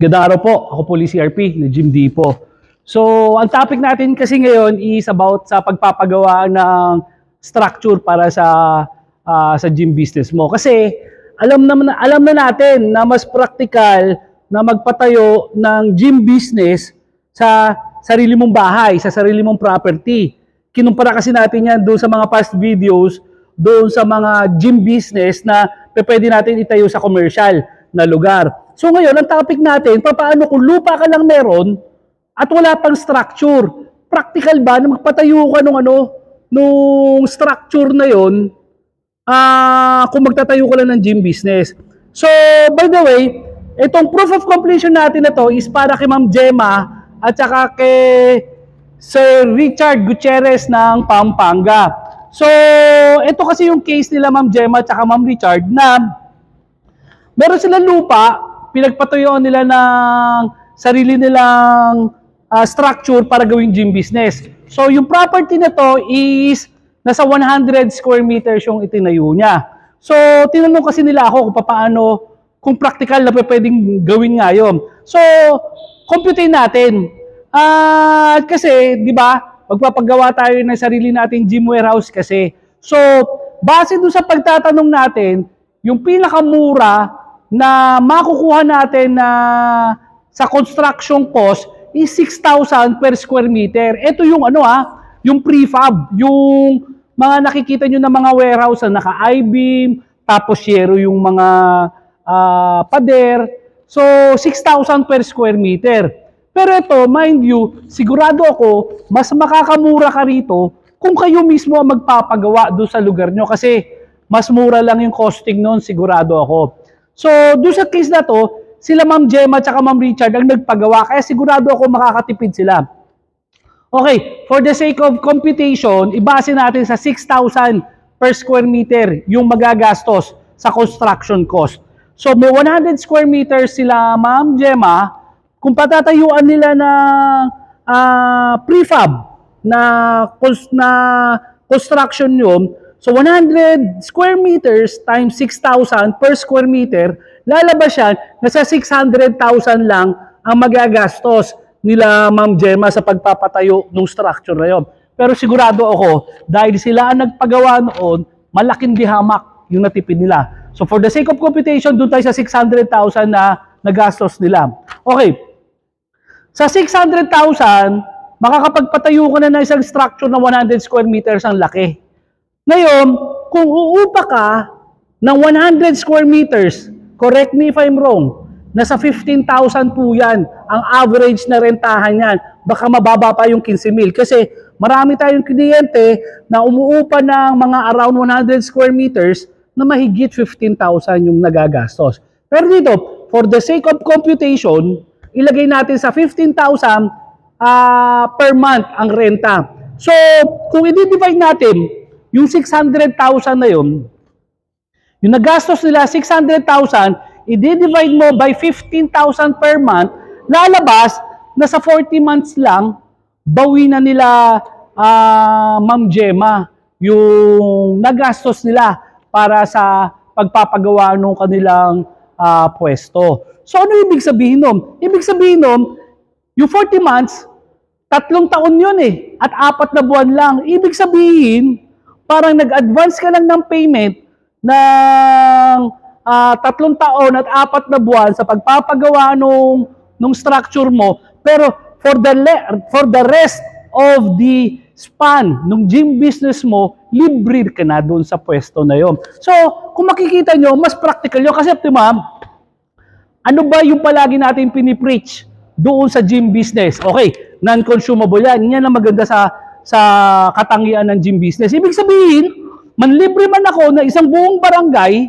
Ganda po, ako po Lee CRP, ni Jim D po. So, ang topic natin kasi ngayon is about sa pagpapagawa ng structure para sa ah, sa gym business mo. Kasi alam na alam na natin na mas practical na magpatayo ng gym business sa sarili mong bahay, sa sarili mong property. Kinumpara kasi natin yan doon sa mga past videos, doon sa mga gym business na pwede natin itayo sa commercial na lugar. So ngayon, ang topic natin, paano kung lupa ka lang meron at wala pang structure, practical ba na magpatayo ka nung ano, nung structure na yon ah kung magtatayo ka lang ng gym business. So, by the way, itong proof of completion natin na to is para kay Ma'am Gemma at saka kay Sir Richard Gutierrez ng Pampanga. So, ito kasi yung case nila Ma'am Gemma at saka Ma'am Richard na meron silang lupa, pinagpatuyuan nila ng sarili nilang ah, structure para gawing gym business. So, yung property na to is nasa 100 square meters yung itinayo niya. So, tinanong kasi nila ako kung paano, kung practical na pwedeng gawin nga yun. So, computein natin. At kasi, di ba, magpapagawa tayo ng sarili nating gym warehouse kasi. So, base doon sa pagtatanong natin, yung pinakamura na makukuha natin na sa construction cost is 6,000 per square meter. Ito yung ano ah, yung prefab, yung mga nakikita nyo na mga warehouse na naka-I-beam, tapos yero yung mga ah, pader. So, 6,000 per square meter. Pero ito, mind you, sigurado ako, mas makakamura ka rito kung kayo mismo ang magpapagawa doon sa lugar nyo kasi mas mura lang yung costing noon, sigurado ako. So, doon sa case na to, sila Ma'am Gemma at Ma'am Richard ang nagpagawa kaya sigurado ako makakatipid sila. Okay, for the sake of computation, ibase natin sa 6,000 per square meter yung magagastos sa construction cost. So may 100 square meters sila Ma'am Gemma, kung patatayuan nila ng ah, prefab na, na construction yun, so 100 square meters times 6,000 per square meter, lalabas yan, nasa 600,000 lang ang magagastos nila Ma'am Gemma sa pagpapatayo ng structure na yon. Pero sigurado ako, dahil sila ang nagpagawa noon, malaking dihamak yung natipid nila. So for the sake of computation, doon tayo sa 600,000 na nagastos nila. Okay. Sa 600,000, makakapagpatayo ka na ng isang structure na 100 square meters ang laki. Ngayon, kung uupa ka ng 100 square meters, correct me if I'm wrong, nasa 15,000 po yan ang average na rentahan yan. Baka mababa pa yung 15 mil. Kasi marami tayong kliyente na umuupa ng mga around 100 square meters na mahigit 15,000 yung nagagastos. Pero dito, for the sake of computation, ilagay natin sa 15,000 ah, per month ang renta. So, kung i-divide natin yung 600,000 na yun, yung nagastos nila 600,000, i-divide mo by 15,000 per month, lalabas na sa 40 months lang, bawi na nila ah, Ma'am Gemma yung nagastos nila para sa pagpapagawa ng kanilang ah, pwesto. So ano ibig sabihin nun? Ibig sabihin nun, yung 40 months, tatlong taon yun eh, at apat na buwan lang. Ibig sabihin, parang nag-advance ka lang ng payment ng ah, tatlong taon at apat na buwan sa pagpapagawa nung, nung structure mo, pero for the, for the rest of the span nung gym business mo, libre ka na doon sa pwesto na yon. So, kung makikita nyo, mas practical yun. Kasi, ba, ano ba yung palagi natin pinipreach doon sa gym business? Okay, non-consumable yan. Yan ang maganda sa sa katangian ng gym business. Ibig sabihin, manlibre man ako na isang buong barangay,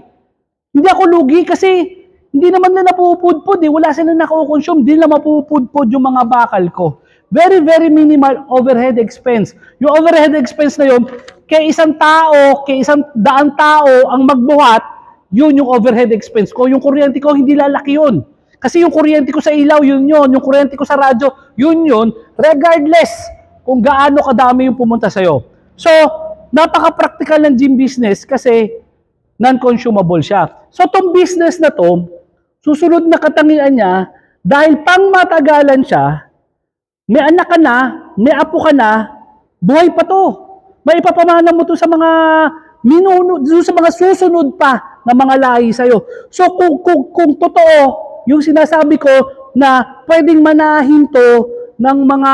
hindi ako lugi kasi hindi naman na napupudpud eh. Wala sila nakukonsume. Hindi na mapupudpud yung mga bakal ko. Very, very minimal overhead expense. Yung overhead expense na yun, kay isang tao, kay isang daan tao ang magbuhat, yun yung overhead expense ko. Yung kuryente ko, hindi lalaki yun. Kasi yung kuryente ko sa ilaw, yun yun. Yung kuryente ko sa radyo, yun yun. Regardless kung gaano kadami yung pumunta sa'yo. So, napaka-practical ng gym business kasi non-consumable siya. So, tong business na to, susunod na katangian niya, Dahil pang matagalan siya, may anak ka na, may apo ka na, buhay pa to. May ipapamana mo to sa mga minuno, sa mga susunod pa na mga lahi sa'yo. So kung, kung, kung totoo, yung sinasabi ko na pwedeng manahin to ng mga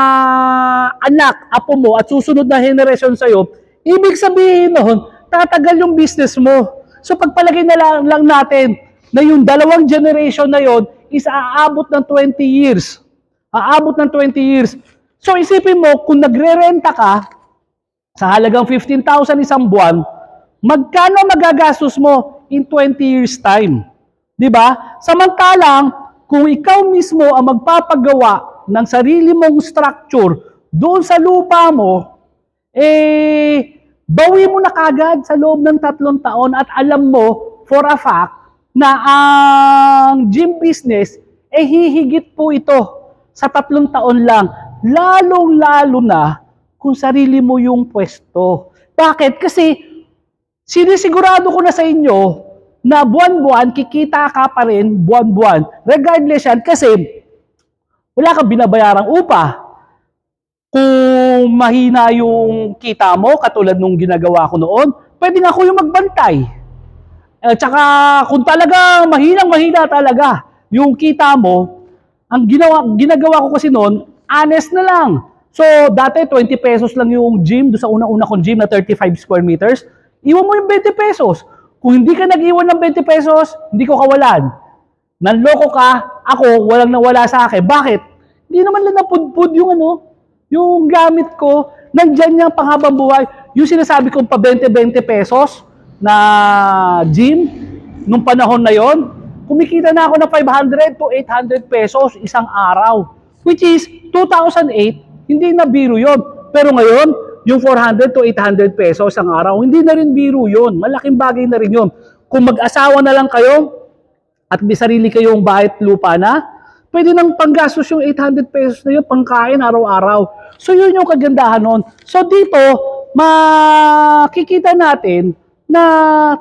anak, apo mo at susunod na generation sa'yo, ibig sabihin noon, tatagal yung business mo. So pagpalagay na lang, lang natin na yung dalawang generation na yon is aabot ng 20 years. Aabot ng 20 years. So isipin mo, kung nagre-renta ka sa halagang 15,000 isang buwan, magkano magagastos mo in 20 years time? 'Di ba? Samantalang, kung ikaw mismo ang magpapagawa ng sarili mong structure doon sa lupa mo, eh, bawi mo na kagad sa loob ng tatlong taon at alam mo for a fact na ang gym business, eh hihigit po ito sa tatlong taon lang. Lalong-lalo na kung sarili mo yung pwesto. Bakit? Kasi sinisigurado ko na sa inyo na buwan-buwan, kikita ka pa rin buwan-buwan. Regardless yan, kasi wala kang binabayarang upa. Kung mahina yung kita mo, katulad nung ginagawa ko noon, pwede nga ako yung magbantay. At saka kung talaga mahinang mahina talaga yung kita mo, ang ginawa, ginagawa ko kasi noon, honest na lang. So, dati 20 pesos lang yung gym, doon sa una-una kong gym na 35 square meters. Iwan mo yung 20 pesos. Kung hindi ka nag-iwan ng 20 pesos, hindi ko kawalan. Nanloko ka, ako, walang nawala sa akin. Bakit? Hindi naman lang napudpud yung ano, yung gamit ko, nandyan yung panghabang buhay. Yung sinasabi kong pa 20-20 pesos na gym, nung panahon na yon, kumikita na ako ng 500 to 800 pesos isang araw. Which is, 2008, hindi na biro yon. Pero ngayon, yung 400 to 800 pesos ang araw, hindi na rin biro yon. Malaking bagay na rin yon. Kung mag-asawa na lang kayo, at may sarili kayong bahay at lupa na, pwede nang panggastos yung 800 pesos na yun, pangkain araw-araw. So yun yung kagandahan nun. So dito, makikita natin na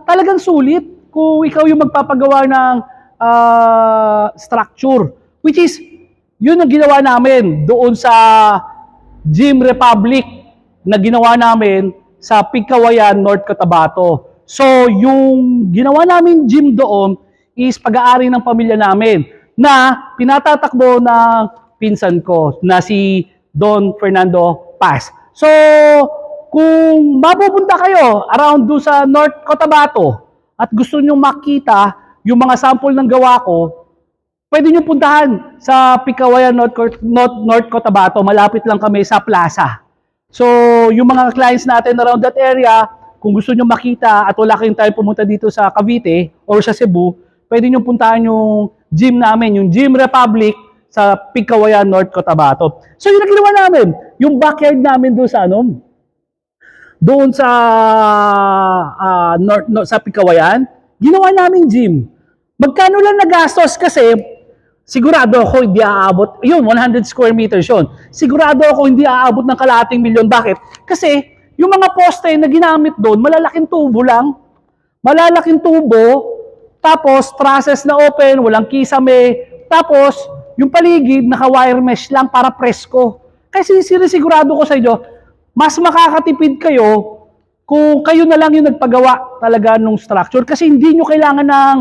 talagang sulit kung ikaw yung magpapagawa ng ah, structure. Which is, yun ang ginawa namin doon sa Gym Republic na ginawa namin sa Pigkawayan, North Cotabato. So, yung ginawa namin gym doon is pag-aari ng pamilya namin na pinatatakbo ng pinsan ko na si Don Fernando Paz. So, kung mapupunta kayo around doon sa North Cotabato at gusto nyo makita yung mga sample ng gawa ko, pwede nyo puntahan sa Pikawayan North, North, North Cotabato. Malapit lang kami sa plaza. So, yung mga clients natin around that area, kung gusto nyo makita at wala kayong time pumunta dito sa Cavite or sa Cebu, pwede nyo puntahan yung gym namin, yung Gym Republic sa Pikawayan North Cotabato. So, yun ang ginawa namin. Yung backyard namin doon sa ano, doon sa ah, north, no, sa Pikawayan, ginawa namin gym. Magkano lang nagastos kasi sigurado ako hindi aabot, yun, 100 square meters yun. Sigurado ako hindi aabot ng kalahating milyon. Bakit? Kasi yung mga poste na ginamit doon, malalaking tubo lang. Malalaking tubo, tapos trusses na open, walang kisame, tapos yung paligid naka-wire mesh lang para presko. Kasi sinisigurado ko sa inyo, mas makakatipid kayo kung kayo na lang yung nagpagawa talaga ng structure kasi hindi nyo kailangan ng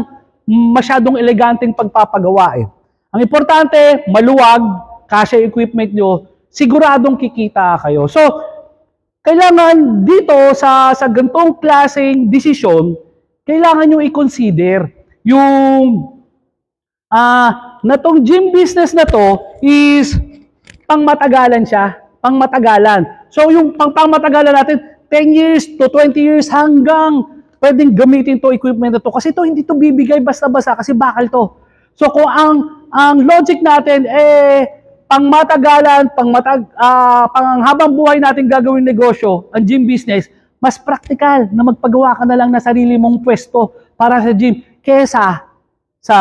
masyadong eleganteng pagpapagawa eh. Ang importante, maluwag, kasya equipment nyo, siguradong kikita kayo. So, kailangan dito sa sa gantong klaseng desisyon, kailangan nyo i-consider yung ah na tong gym business na to is pangmatagalan siya, pangmatagalan. So yung pang pangmatagalan natin 10 years to 20 years hanggang pwedeng gamitin to equipment na to kasi to hindi to bibigay basta-basta kasi bakal to. So kung ang ang logic natin eh pangmatagalan, pangmatag ah panghabang buhay natin gagawin negosyo, ang gym business, mas praktikal na magpagawa ka na lang na sarili mong pwesto para sa gym kesa sa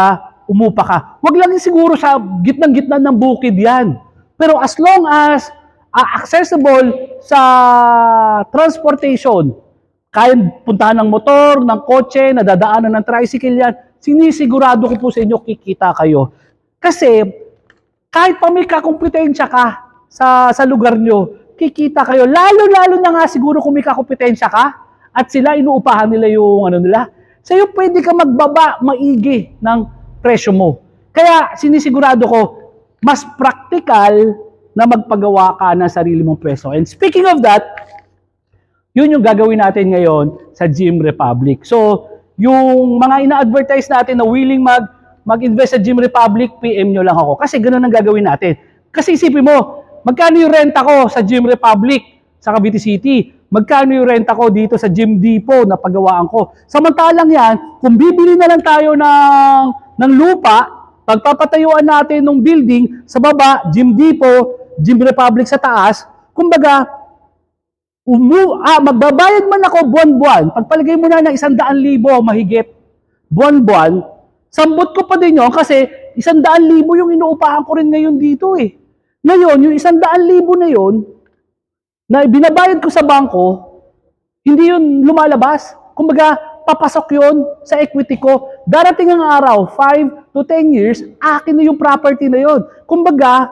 umupa ka. Huwag lang siguro sa gitnang-gitna ng bukid yan. Pero as long as ah, accessible sa transportation, kaya puntahan ng motor, ng kotse, nadadaanan ng tricycle yan, sinisigurado ko po sa inyo kikita kayo. Kasi kahit pa may kakumpetensya ka sa, sa lugar nyo, kikita kayo. Lalo-lalo na nga siguro kung may kakumpetensya ka at sila inuupahan nila yung ano nila. Sa'yo pwede ka magbaba, maigi ng presyo mo. Kaya sinisigurado ko, mas practical na magpagawa ka ng sarili mong presyo. And speaking of that, yun yung gagawin natin ngayon sa Gym Republic. So, yung mga ina-advertise natin na willing mag mag-invest sa Gym Republic, PM nyo lang ako. Kasi ganun ang gagawin natin. Kasi isipin mo, magkano yung renta ko sa Gym Republic sa Cavite City? Magkano yung renta ko dito sa Gym Depot na paggawaan ko? Samantalang yan, kung bibili na lang tayo ng, ng lupa, pagpapatayuan natin ng building sa baba, Gym Depot, Gym Republic sa taas, kumbaga, umu ah, magbabayad man ako buwan-buwan, pagpalagay mo na ng isang daan libo mahigit buwan-buwan, sambot ko pa din yun kasi isang daan libo yung inuupahan ko rin ngayon dito eh. Ngayon, yung isang daan libo na yun, na binabayad ko sa bangko, hindi yun lumalabas. Kumbaga, papasok yun sa equity ko. Darating ang araw, 5 to 10 years, akin na yung property na yun. Kumbaga,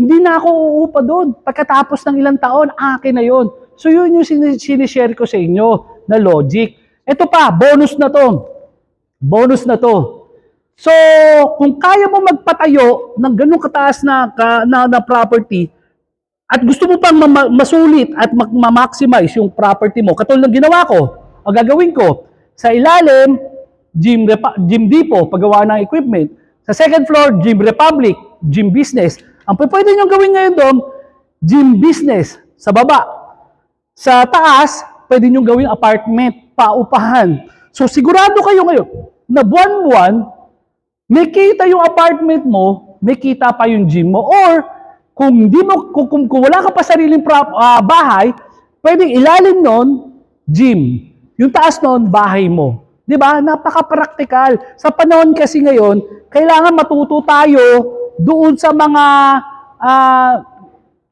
hindi na ako uupa doon. Pagkatapos ng ilang taon, akin na yun. So yun yung sin- sinishare ko sa inyo na logic. Ito pa, bonus na to. Bonus na to. So, kung kaya mo magpatayo ng ganung kataas na, ka, na, na property, at gusto mo pang ma- masulit at ma-maximize yung property mo, katulad ng ginawa ko, ang gagawin ko, sa ilalim, gym, Repa- gym depot, paggawa ng equipment. Sa second floor, gym republic, gym business. Ang pwede nyo gawin ngayon doon, gym business, sa baba. Sa taas, pwede nyo gawing apartment, paupahan. So sigurado kayo ngayon na buwan-buwan, may kita yung apartment mo, may kita pa yung gym mo. Or, kung hindi mo kung, kung, kung wala ka pa sariling prop, ah, bahay, pwedeng ilalim nun, gym. Yung taas nun, bahay mo. 'Di ba? Napaka-practical. Sa panahon kasi ngayon, kailangan matuto tayo doon sa mga ah,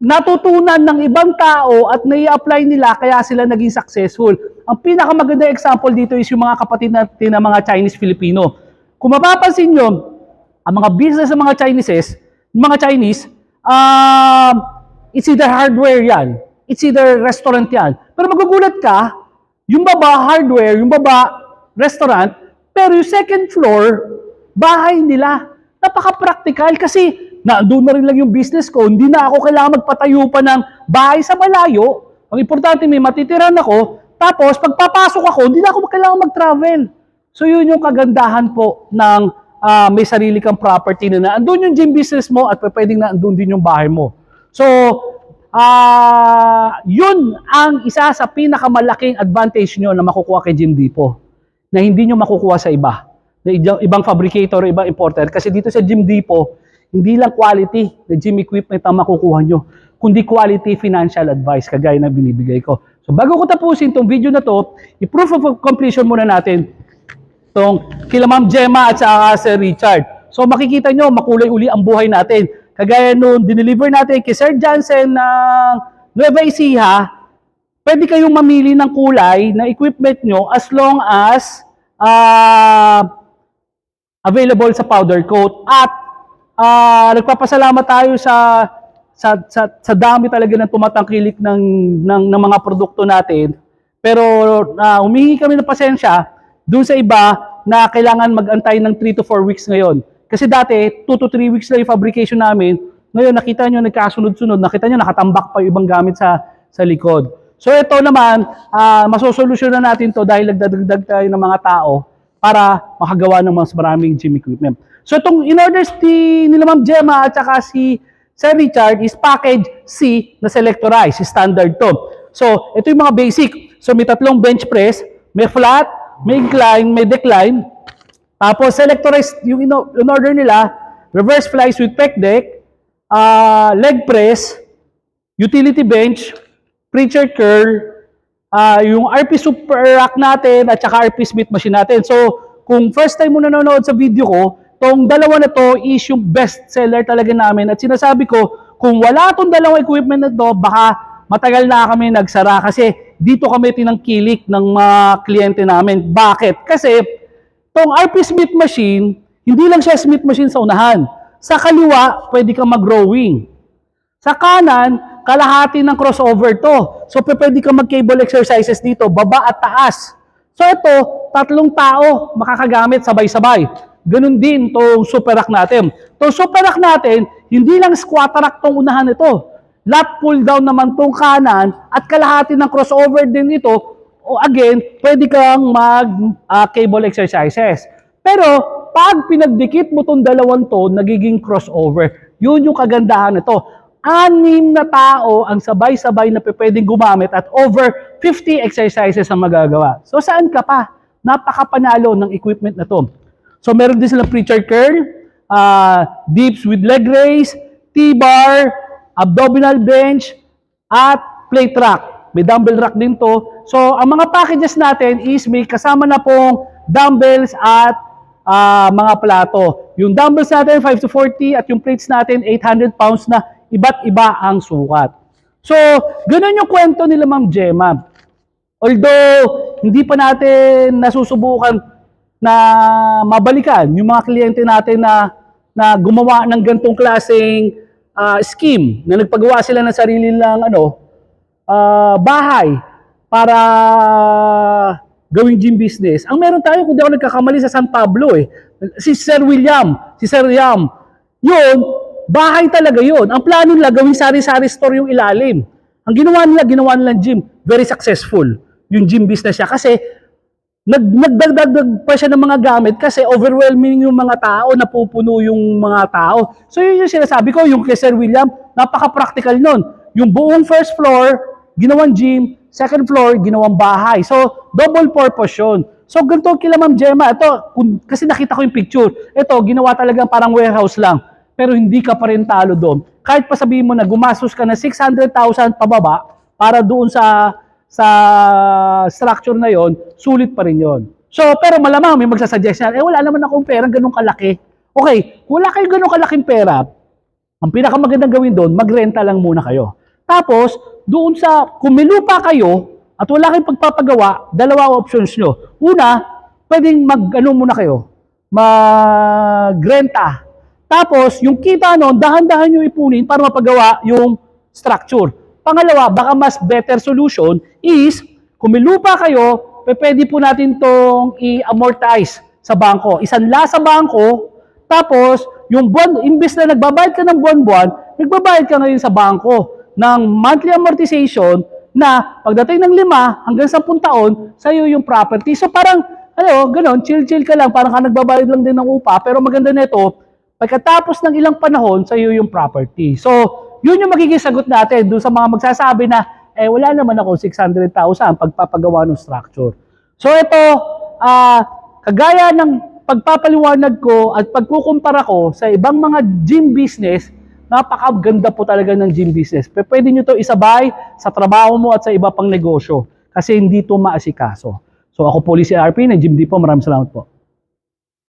natutunan ng ibang tao at nai-apply nila kaya sila naging successful. Ang pinakamaganda example dito is yung mga kapatid natin na mga Chinese-Filipino. Kung mapapansin nyo, ang mga business ng mga Chineses, mga Chinese, um, it's either hardware yan, it's either restaurant yan. Pero magugulat ka, yung baba hardware, yung baba restaurant, pero yung second floor, bahay nila. Napaka-practical kasi naandun na rin lang yung business ko, hindi na ako kailangan magpatayo pa ng bahay sa malayo. Ang importante may matitiran ako, tapos pagpapasok ako, hindi na ako kailangan mag-travel. So yun yung kagandahan po ng ah, may sarili kang property na naandun yung gym business mo at pwedeng naandun din yung bahay mo. So, ah yun ang isa sa pinakamalaking advantage nyo na makukuha kay Gym Depot na hindi nyo makukuha sa iba. Na ibang- fabricator, ibang importer. Kasi dito sa Gym Depot, hindi lang quality na gym equipment ang makukuha nyo, kundi quality financial advice kagaya na binibigay ko. So bago ko tapusin tong video na to, i-proof of completion muna natin tong kila Ma'am Gemma at saka Sir Richard. So makikita nyo, makulay uli ang buhay natin. Kagaya nung dineliver natin kay Sir Jansen ng Nueva Ecija, pwede kayong mamili ng kulay na equipment nyo as long as ah, available sa powder coat. At ah, nagpapasalamat tayo sa sa, sa, sa dami talaga ng tumatangkilik ng, ng, ng mga produkto natin. Pero ah, humingi kami ng pasensya dun sa iba na kailangan mag-antay ng 3 to 4 weeks ngayon. Kasi dati, 2 to 3 weeks lang yung fabrication namin. Ngayon, nakita nyo, nagkasunod-sunod. Nakita nyo, nakatambak pa yung ibang gamit sa, sa likod. So ito naman, uh, masosolusyonan natin to dahil nagdadagdag tayo ng mga tao para makagawa ng mas maraming gym equipment. So itong in-order ni nila Ma'am Gemma at saka si Sir Richard is package C na selectorize, standard to. So ito yung mga basic. So may tatlong bench press, may flat, may incline, may decline. Tapos selectorize yung in- in-order nila, reverse flies with pec deck, ah, leg press, utility bench, preacher curl, ah, yung RP Super Rack natin at saka RP Smith machine natin. So, kung first time mo nanonood sa video ko, tong dalawa na to is yung best seller talaga namin. At sinasabi ko, kung wala tong dalawang equipment na to, baka matagal na kami nagsara kasi dito kami tinangkilik ng mga kliyente namin. Bakit? Kasi tong RP Smith machine, hindi lang siya Smith machine sa unahan. Sa kaliwa, pwede kang mag-rowing. Sa kanan, kalahati ng crossover to. So, pwede kang mag-cable exercises dito, baba at taas. So, ito, tatlong tao makakagamit sabay-sabay. Ganun din tong super rack natin. Tong super rack natin, hindi lang squat rack tong unahan ito. Lat pull down naman tong kanan at kalahati ng crossover din ito. O again, pwede kang mag ah, cable exercises. Pero pag pinagdikit mo tong dalawang to, nagiging crossover. Yun yung kagandahan nito. Anim na tao ang sabay-sabay na pwedeng gumamit at over 50 exercises ang magagawa. So saan ka pa? Napakapanalo ng equipment na to. So meron din silang preacher curl, ah, dips with leg raise, T-bar, abdominal bench, at plate rack. May dumbbell rack din to. So, ang mga packages natin is may kasama na pong dumbbells at ah, mga plato. Yung dumbbells natin, 5 to 40 at yung plates natin, 800 pounds na iba't iba ang sukat. So, ganun yung kwento nila Ma'am Gemma. Although, hindi pa natin nasusubukan na mabalikan yung mga kliyente natin na na gumawa ng gantong klaseng ah, scheme na nagpagawa sila ng sarili lang ano ah, bahay para gawing gym business. Ang meron tayo kung di ako nagkakamali sa San Pablo eh. Si Sir William, si Sir Yam. Yun, bahay talaga yun. Ang plano nila gawing sari-sari store yung ilalim. Ang ginawa nila, ginawa nila gym. Very successful yung gym business siya kasi nag nagdagdag pa siya ng mga gamit kasi overwhelming yung mga tao, napupuno yung mga tao. So yun yung sinasabi ko, yung kay Sir William, napaka-practical nun. Yung buong first floor, ginawang gym, second floor, ginawang bahay. So double purpose yun. So ganito kila Ma'am Gemma, ito, kung- kasi nakita ko yung picture, ito, ginawa talagang parang warehouse lang. Pero hindi ka pa rin talo doon. Kahit pa sabihin mo na gumastos ka na 600,000 pababa para doon sa sa structure na yon, sulit pa rin yon. So, pero malamang may magsasuggest yan, eh wala naman akong pera ganun kalaki. Okay, kung wala kayong ganun kalaking pera, ang pinakamagandang gawin doon, magrenta lang muna kayo. Tapos, doon sa, kung may lupa kayo, at wala kayong pagpapagawa, dalawa options nyo. Una, pwedeng mag, ano muna kayo, magrenta. Tapos, yung kita nun, dahan-dahan nyo ipunin para mapagawa yung structure. Pangalawa, baka mas better solution is, kung may kayo, pwede po natin tong i-amortize sa bangko. Isanla sa bangko, tapos, yung buwan, imbes na nagbabayad ka ng buwan-buwan, nagbabayad ka ngayon sa bangko ng monthly amortization na pagdating ng lima hanggang sampung taon, sa iyo yung property. So parang, ano, ganun, chill-chill ka lang, parang ka nagbabayad lang din ng upa, pero maganda nito, pagkatapos ng ilang panahon, sa iyo yung property. So, yun yung magiging sagot natin dun sa mga magsasabi na, eh, wala naman ako 600,000 pagpapagawa ng structure. So, ito, ah, kagaya ng pagpapaliwanag ko at pagkukumpara ko sa ibang mga gym business, napakaganda po talaga ng gym business. P- Pwede nyo to isabay sa trabaho mo at sa iba pang negosyo kasi hindi to maasikaso. So ako po si RP ng Gym Depot. Maraming salamat po.